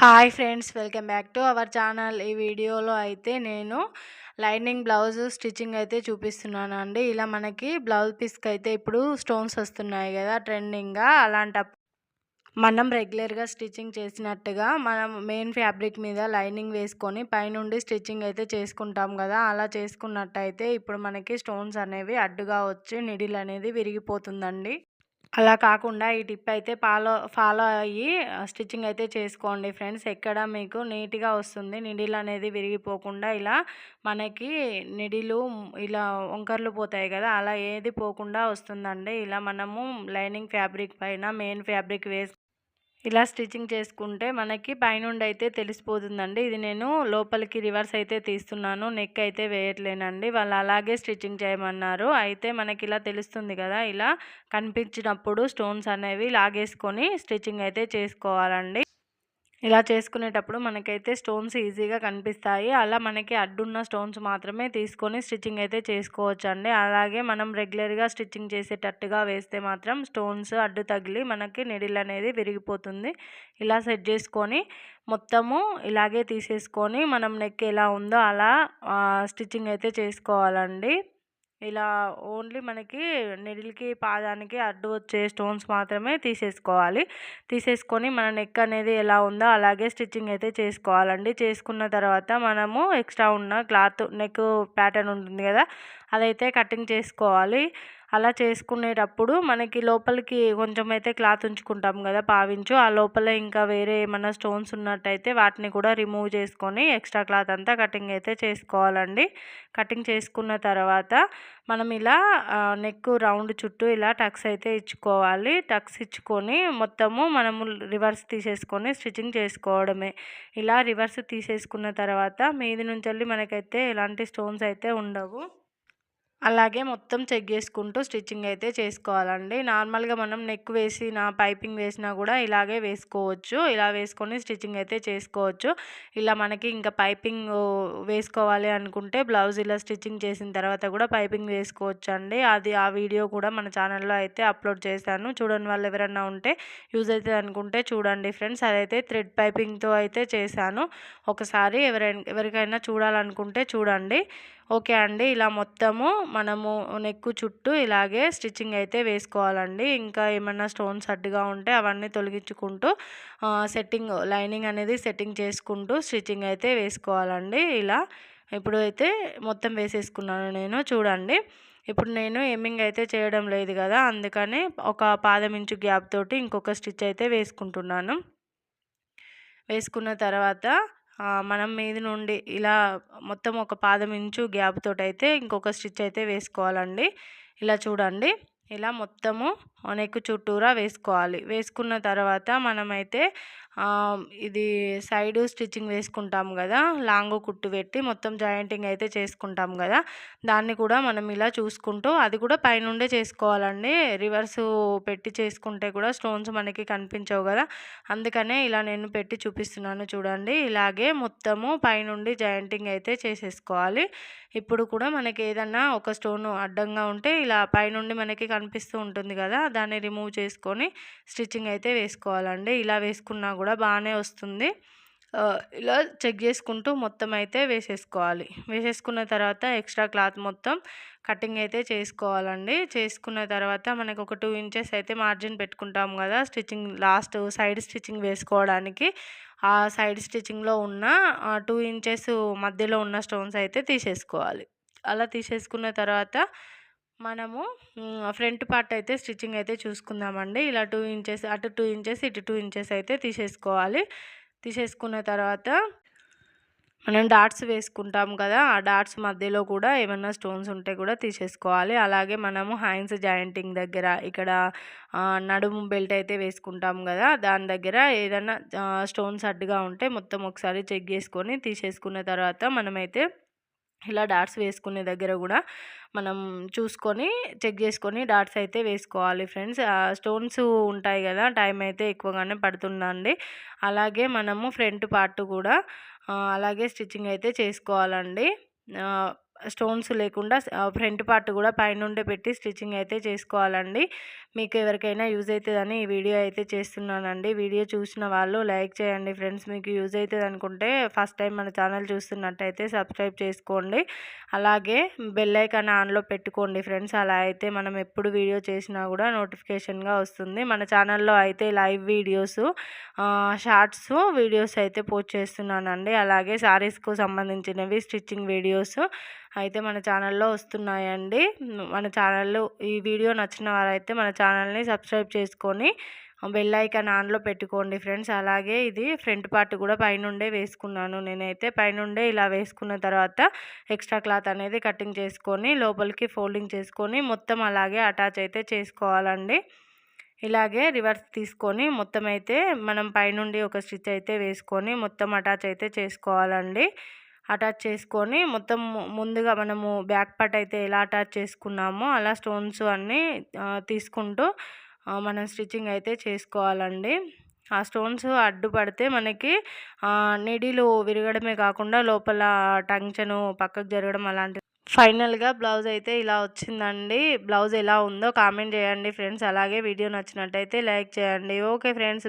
Hi friends welcome back to our channel. ఈ వీడియోలో అయితే నేను లైనింగ్ బ్లౌజ్ స్టిచ్చింగ్ అయితే చూపిస్తున్నాను అండి ఇలా మనకి బ్లౌజ్ పీస్కి అయితే ఇప్పుడు స్టోన్స్ వస్తున్నాయి కదా ట్రెండింగ్గా. అలాంటప్పుడు మనం రెగ్యులర్గా స్టిచ్చింగ్ చేసినట్టుగా మనం మెయిన్ ఫ్యాబ్రిక్ మీద లైనింగ్ వేసుకొని పైనుండి స్టిచ్చింగ్ అయితే చేసుకుంటాం కదా అలా చేసుకున్నట్టయితే ఇప్పుడు మనకి స్టోన్స్ అనేవి అడ్డుగా వచ్చి నిడిల్ అనేది విరిగిపోతుందండి. అలా కాకుండా ఈ టిప్ అయితే ఫాలో ఫాలో అయ్యి స్టిచ్చింగ్ అయితే చేసుకోండి ఫ్రెండ్స్. ఎక్కడ మీకు నీట్గా వస్తుంది నిడిలు అనేది విరిగిపోకుండా ఇలా మనకి నిడిలు ఇలా వంకర్లు పోతాయి కదా అలా ఏది పోకుండా వస్తుందండి. ఇలా మనము లైనింగ్ ఫ్యాబ్రిక్ పైన మెయిన్ ఫ్యాబ్రిక్ వేసి ఇలా స్టిచ్చింగ్ చేసుకుంటే మనకి పైనుండి అయితే తెలిసిపోతుందండి. ఇది నేను లోపలికి రివర్స్ అయితే తీస్తున్నాను. నెక్ అయితే వేయట్లేనండి. వాళ్ళు అలాగే స్టిచ్చింగ్ చేయమన్నారు. అయితే మనకి ఇలా తెలుస్తుంది కదా ఇలా కనిపించినప్పుడు స్టోన్స్ అనేవి లాగేసుకొని స్టిచ్చింగ్ అయితే చేసుకోవాలండి. ఇలా చేసుకునేటప్పుడు మనకైతే స్టోన్స్ ఈజీగా కనిపిస్తాయి. అలా మనకి అడ్డున్న స్టోన్స్ మాత్రమే తీసుకొని స్టిచ్చింగ్ అయితే చేసుకోవచ్చు అండి అలాగే మనం రెగ్యులర్గా స్టిచ్చింగ్ చేసేటట్టుగా వేస్తే మాత్రం స్టోన్స్ అడ్డు తగిలి మనకి నిడిల్ అనేది విరిగిపోతుంది. ఇలా సెట్ చేసుకొని మొత్తము ఇలాగే తీసేసుకొని మనం నెక్ ఎలా ఉందో అలా స్టిచ్చింగ్ అయితే చేసుకోవాలండి. ఇలా ఓన్లీ మనకి నిడిల్కి పాదానికి అడ్డు వచ్చే స్టోన్స్ మాత్రమే తీసేసుకోవాలి. తీసేసుకొని మన నెక్ అనేది ఎలా ఉందో అలాగే స్టిచ్చింగ్ అయితే చేసుకోవాలండి. చేసుకున్న తర్వాత మనము ఎక్స్ట్రా ఉన్న క్లాత్ నెక్ ప్యాటర్న్ ఉంటుంది కదా అదైతే కటింగ్ చేసుకోవాలి. అలా చేసుకునేటప్పుడు మనకి లోపలికి కొంచెం అయితే క్లాత్ ఉంచుకుంటాం కదా పావించు. ఆ లోపల ఇంకా వేరే ఏమైనా స్టోన్స్ ఉన్నట్టయితే వాటిని కూడా రిమూవ్ చేసుకొని ఎక్స్ట్రా క్లాత్ అంతా కటింగ్ అయితే చేసుకోవాలండి. కటింగ్ చేసుకున్న తర్వాత మనం ఇలా నెక్ రౌండ్ చుట్టూ ఇలా టక్స్ అయితే ఇచ్చుకోవాలి. టక్స్ ఇచ్చుకొని మొత్తము మనము రివర్స్ తీసేసుకొని స్టిచ్చింగ్ చేసుకోవడమే. ఇలా రివర్స్ తీసేసుకున్న తర్వాత మీది నుంచి మనకైతే ఎలాంటి స్టోన్స్ అయితే ఉండవు. అలాగే మొత్తం చెక్ చేసుకుంటూ స్టిచ్చింగ్ అయితే చేసుకోవాలండి. నార్మల్గా మనం నెక్ వేసిన పైపింగ్ వేసినా కూడా ఇలాగే వేసుకోవచ్చు. ఇలా వేసుకొని స్టిచ్చింగ్ అయితే చేసుకోవచ్చు. ఇలా మనకి ఇంకా పైపింగ్ వేసుకోవాలి అనుకుంటే బ్లౌజ్ ఇలా స్టిచ్చింగ్ చేసిన తర్వాత కూడా పైపింగ్ వేసుకోవచ్చు అండి అది ఆ వీడియో కూడా మన ఛానల్లో అయితే అప్లోడ్ చేశాను. చూడని వాళ్ళు ఎవరైనా ఉంటే యూజ్ అవుతుంది అనుకుంటే చూడండి ఫ్రెండ్స్. అదైతే థ్రెడ్ పైపింగ్తో అయితే చేశాను. ఒకసారి ఎవరైనా ఎవరికైనా చూడాలనుకుంటే చూడండి. ఓకే అండి. ఇలా మొత్తము మనము నెక్కు చుట్టూ ఇలాగే స్టిచ్చింగ్ అయితే వేసుకోవాలండి. ఇంకా ఏమన్నా స్టోన్స్ అడ్డుగా ఉంటే అవన్నీ తొలగించుకుంటూ సెట్టింగ్ లైనింగ్ అనేది సెట్టింగ్ చేసుకుంటూ స్టిచ్చింగ్ అయితే వేసుకోవాలండి. ఇలా ఇప్పుడు అయితే మొత్తం వేసేసుకున్నాను నేను. చూడండి. ఇప్పుడు నేను ఎమ్మింగ్ అయితే చేయడం లేదు కదా అందుకని ఒక పాదం ఇంచు గ్యాప్ తోటి ఇంకొక స్టిచ్ అయితే వేసుకుంటున్నాను. వేసుకున్న తర్వాత మనం మీద నుండి ఇలా మొత్తం ఒక పాదం ఇంచు గ్యాప్ తోటి అయితే ఇంకొక స్టిచ్ అయితే వేసుకోవాలండి. ఇలా చూడండి. ఇలా మొత్తము నెక్ చుట్టూరా వేసుకోవాలి. వేసుకున్న తర్వాత మనమైతే ఇది సైడు స్టిచ్చింగ్ వేసుకుంటాం కదా లాంగ్ కుట్టు పెట్టి మొత్తం జాయింటింగ్ అయితే చేసుకుంటాం కదా దాన్ని కూడా మనం ఇలా చూసుకుంటూ అది కూడా పైనుండే చేసుకోవాలండి. రివర్స్ పెట్టి చేసుకుంటే కూడా స్టోన్స్ మనకి కనిపించవు కదా అందుకనే ఇలా నేను పెట్టి చూపిస్తున్నాను చూడండి. ఇలాగే మొత్తము పైనుండి జాయింటింగ్ అయితే చేసేసుకోవాలి. ఇప్పుడు కూడా మనకి ఏదన్నా ఒక స్టోన్ అడ్డంగా ఉంటే ఇలా పైనుండి మనకి కనిపిస్తూ ఉంటుంది కదా దాన్ని రిమూవ్ చేసుకొని స్టిచ్చింగ్ అయితే వేసుకోవాలండి. ఇలా వేసుకున్నా కూడా బాగానే వస్తుంది. ఇలా చెక్ చేసుకుంటూ మొత్తం అయితే వేసేసుకోవాలి. వేసేసుకున్న తర్వాత ఎక్స్ట్రా క్లాత్ మొత్తం కటింగ్ అయితే చేసుకోవాలండి. చేసుకున్న తర్వాత మనకు ఒక టూ ఇంచెస్ అయితే మార్జిన్ పెట్టుకుంటాం కదా స్టిచ్చింగ్ లాస్ట్ సైడ్ స్టిచ్చింగ్ వేసుకోవడానికి. ఆ సైడ్ స్టిచ్చింగ్లో ఉన్న టూ ఇంచెస్ మధ్యలో ఉన్న స్టోన్స్ అయితే తీసేసుకోవాలి. అలా తీసేసుకున్న తర్వాత మనము ఫ్రంట్ పార్ట్ అయితే స్టిచ్చింగ్ అయితే చూసుకుందామండి. ఇలా టూ ఇంచెస్ అటు టూ ఇంచెస్ ఇటు టూ ఇంచెస్ అయితే తీసేసుకోవాలి. తీసేసుకున్న తర్వాత మనం డాట్స్ వేసుకుంటాం కదా ఆ డాట్స్ మధ్యలో కూడా ఏమైనా స్టోన్స్ ఉంటే కూడా తీసేసుకోవాలి. అలాగే మనము హ్యాండ్స్ జాయింటింగ్ దగ్గర ఇక్కడ నడుము బెల్ట్ అయితే వేసుకుంటాం కదా దాని దగ్గర ఏదైనా స్టోన్స్ అడ్డుగా ఉంటే మొత్తం ఒకసారి చెక్ చేసుకొని తీసేసుకున్న తర్వాత మనమైతే ఇలా డాట్స్ వేసుకునే దగ్గర కూడా మనం చూసుకొని చెక్ చేసుకొని డాట్స్ అయితే వేసుకోవాలి ఫ్రెండ్స్. స్టోన్స్ ఉంటాయి కదా టైం అయితే ఎక్కువగానే పడుతుందండి. అలాగే మనము ఫ్రంట్ పార్ట్ కూడా అలాగే స్టిచ్చింగ్ అయితే చేసుకోవాలండి. స్టోన్స్ లేకుండా ఫ్రంట్ పార్ట్ కూడా పైనుండే పెట్టి స్టిచ్చింగ్ అయితే చేసుకోవాలండి. మీకు ఎవరికైనా యూజ్ అవుతుందని ఈ వీడియో అయితే చేస్తున్నానండి. వీడియో చూసిన వాళ్ళు లైక్ చేయండి ఫ్రెండ్స్. మీకు యూజ్ అవుతుంది అనుకుంటే ఫస్ట్ టైం మన ఛానల్ చూస్తున్నట్టయితే సబ్స్క్రైబ్ చేసుకోండి. అలాగే బెల్ ఐకాన్ ఆన్లో పెట్టుకోండి ఫ్రెండ్స్. అలా అయితే మనం ఎప్పుడు వీడియో చేసినా కూడా నోటిఫికేషన్గా వస్తుంది. మన ఛానల్లో అయితే లైవ్ వీడియోస్ షార్ట్స్ వీడియోస్ అయితే పోస్ట్ చేస్తున్నానండి. అలాగే శారీస్కు సంబంధించినవి స్టిచ్చింగ్ వీడియోస్ అయితే మన ఛానల్లో వస్తున్నాయండి. మన ఛానల్ ఈ వీడియో నచ్చిన వారైతే మన ఛానల్ని సబ్స్క్రైబ్ చేసుకొని బెల్ ఐకాన్ ఆన్లో పెట్టుకోండి ఫ్రెండ్స్. అలాగే ఇది ఫ్రంట్ పార్ట్ కూడా పైనుండే వేసుకున్నాను. నేనైతే పైనుండే ఇలా వేసుకున్న తర్వాత ఎక్స్ట్రా క్లాత్ అనేది కటింగ్ చేసుకొని లోపలికి ఫోల్డింగ్ చేసుకొని మొత్తం అలాగే అటాచ్ అయితే చేసుకోవాలండి. ఇలాగే రివర్స్ తీసుకొని మొత్తం అయితే మనం పైనుండి ఒక స్టిచ్ అయితే వేసుకొని మొత్తం అటాచ్ అయితే చేసుకోవాలండి. అటాచ్ చేసుకొని మొత్తం ముందుగా మనము బ్యాక్ పార్ట్ అయితే ఎలా అటాచ్ చేసుకున్నామో అలా స్టోన్స్ అన్నీ తీసుకుంటూ మనం స్టిచ్చింగ్ అయితే చేసుకోవాలండి. ఆ స్టోన్స్ అడ్డుపడితే మనకి నిడిలు విరగడమే కాకుండా లోపల టంచను పక్కకు జరగడం అలాంటి ఫైనల్గా బ్లౌజ్ అయితే ఇలా వచ్చిందండి. బ్లౌజ్ ఎలా ఉందో కామెంట్ చేయండి ఫ్రెండ్స్. అలాగే వీడియో నచ్చినట్టయితే లైక్ చేయండి. Okay friends.